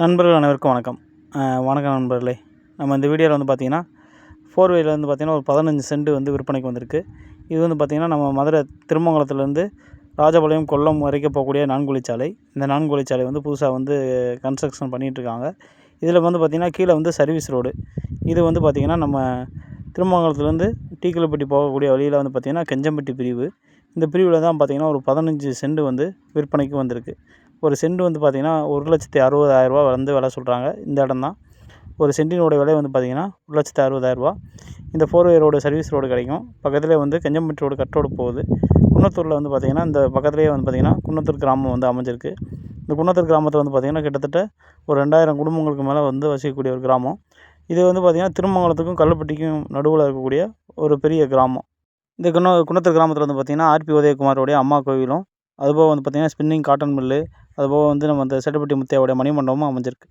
நண்பர்கள் அனைவருக்கும் வணக்கம். வணக்கம் நண்பர்களே. நம்ம இந்த வீடியோவில் வந்து பார்த்திங்கன்னா ஃபோர் வேல வந்து பார்த்திங்கன்னா ஒரு பதினஞ்சு சென்ட் வந்து விற்பனைக்கு வந்திருக்கு. இது வந்து பார்த்திங்கன்னா நம்ம மதுரை திருமங்கலத்துலேருந்து ராஜபாளையம் கொல்லம் வரைக்கும் போகக்கூடிய நான்குழிச்சாலை இந்த நான்குழிச்சாலை வந்து புதுசாக வந்து கன்ஸ்ட்ரக்ஷன் பண்ணிகிட்ருக்காங்க இதில் வந்து பார்த்திங்கன்னா கீழே வந்து சர்வீஸ் ரோடு இது வந்து பார்த்திங்கன்னா நம்ம திருமங்கலத்துலேருந்து டீக்கலப்பட்டி போகக்கூடிய வழியில் வந்து பார்த்திங்கன்னா கெஞ்சம்பட்டி பிரிவு. இந்த பிரிவில் தான் பார்த்திங்கன்னா ஒரு பதினஞ்சு சென்ட் வந்து விற்பனைக்கு வந்திருக்கு. ஒரு சென்ட் வந்து பார்த்திங்கன்னா ஒரு லட்சத்தி அறுபதாயிரரூவா வந்து விலை சொல்கிறாங்க. இந்த இடம் தான். ஒரு சென்ட்டினோட விலை வந்து பார்த்திங்கன்னா ஒரு லட்சத்தி அறுபதாயிரரூவா இந்த four way road service road கிடைக்கும். பக்கத்துலேயே வந்து கெஞ்சம்பட்டி ரோடு கட் ரோடு போகுது. குன்னத்தூரில் வந்து பார்த்திங்கன்னா இந்த பக்கத்துலேயே வந்து பார்த்திங்கன்னா குன்னத்தூர் கிராமம் வந்து அமைஞ்சிருக்கு. இந்த குன்னத்தூர் கிராமத்தில் வந்து பார்த்திங்கன்னா கிட்டத்தட்ட ஒரு ரெண்டாயிரம் குடும்பங்களுக்கு மேலே வந்து வசிக்கக்கூடிய ஒரு கிராமம். இது வந்து பார்த்திங்கன்னா திருமங்கலத்துக்கும் கல்லுப்பட்டிக்கும் நடுவில் இருக்கக்கூடிய ஒரு பெரிய கிராமம். இந்த குன்ன குன்னத்தூர் கிராமத்தில் வந்து பார்த்திங்கன்னா ஆர்பி உதயகுமாரோடைய அம்மா கோவிலும் அதுபோக வந்து பார்த்திங்கன்னா ஸ்பின்னிங் காட்டன் மில்லு அதுபோக வந்து நம்ம அந்த சேட்டுப்பட்டி முத்தையாவுடைய மணிமண்டபமும் அமைஞ்சிருக்கு.